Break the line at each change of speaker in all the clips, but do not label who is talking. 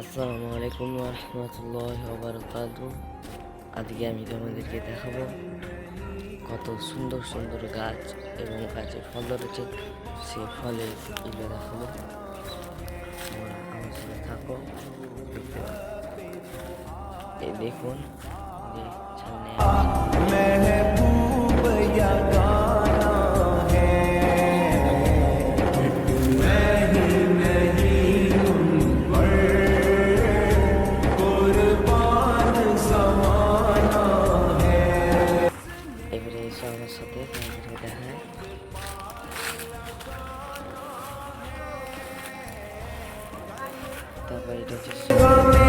আসসালামু আলাইকুম রহমতুল্লাহ বারকাত আজকে আমি তোমাদেরকে দেখাবো কত সুন্দর সুন্দর গাছ এবং গাছে ফল ধরেছে। সে ফলের ইলে দেখাবো। আমার থাকো। দেখতে দেখুন সামনে
我也不
知道。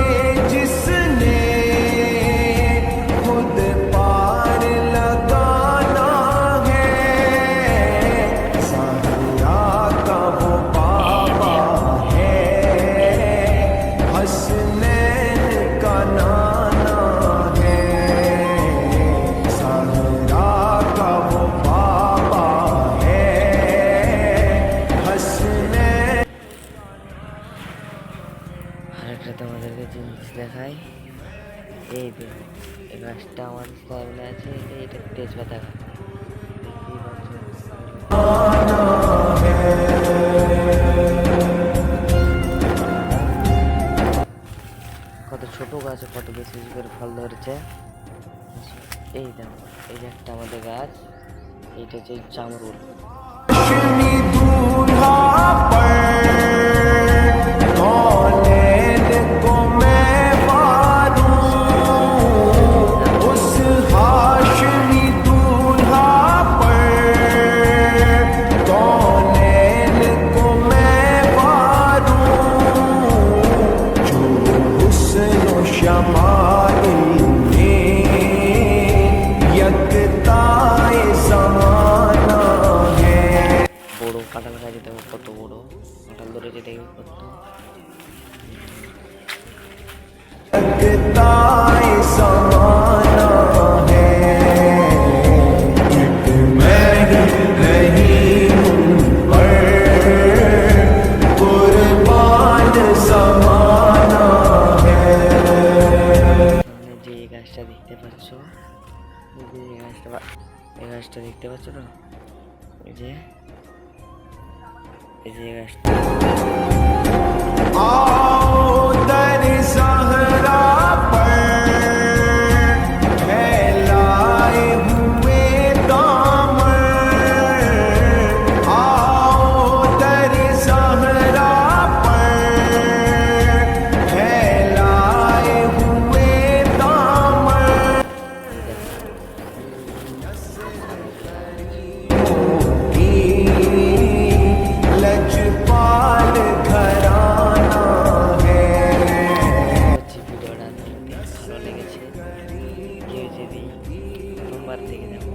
জিনিস দেখাই এই গাছটা আমার আছে এটা এটা তেজপাতা গাছ। কত ছোট গাছ, কত বেশি করে ফল ধরেছে। এই দেখো, এই যে একটা আমাদের গাছ, এইটা হচ্ছে জামরুল। কাঁঠাল গাছ দেখো কত বড়? কাঁঠাল ধরেছে দেখবে কত? এই গাছটা দেখতে পাচ্ছ না এই যে এই যে বারবার থেকে যাবো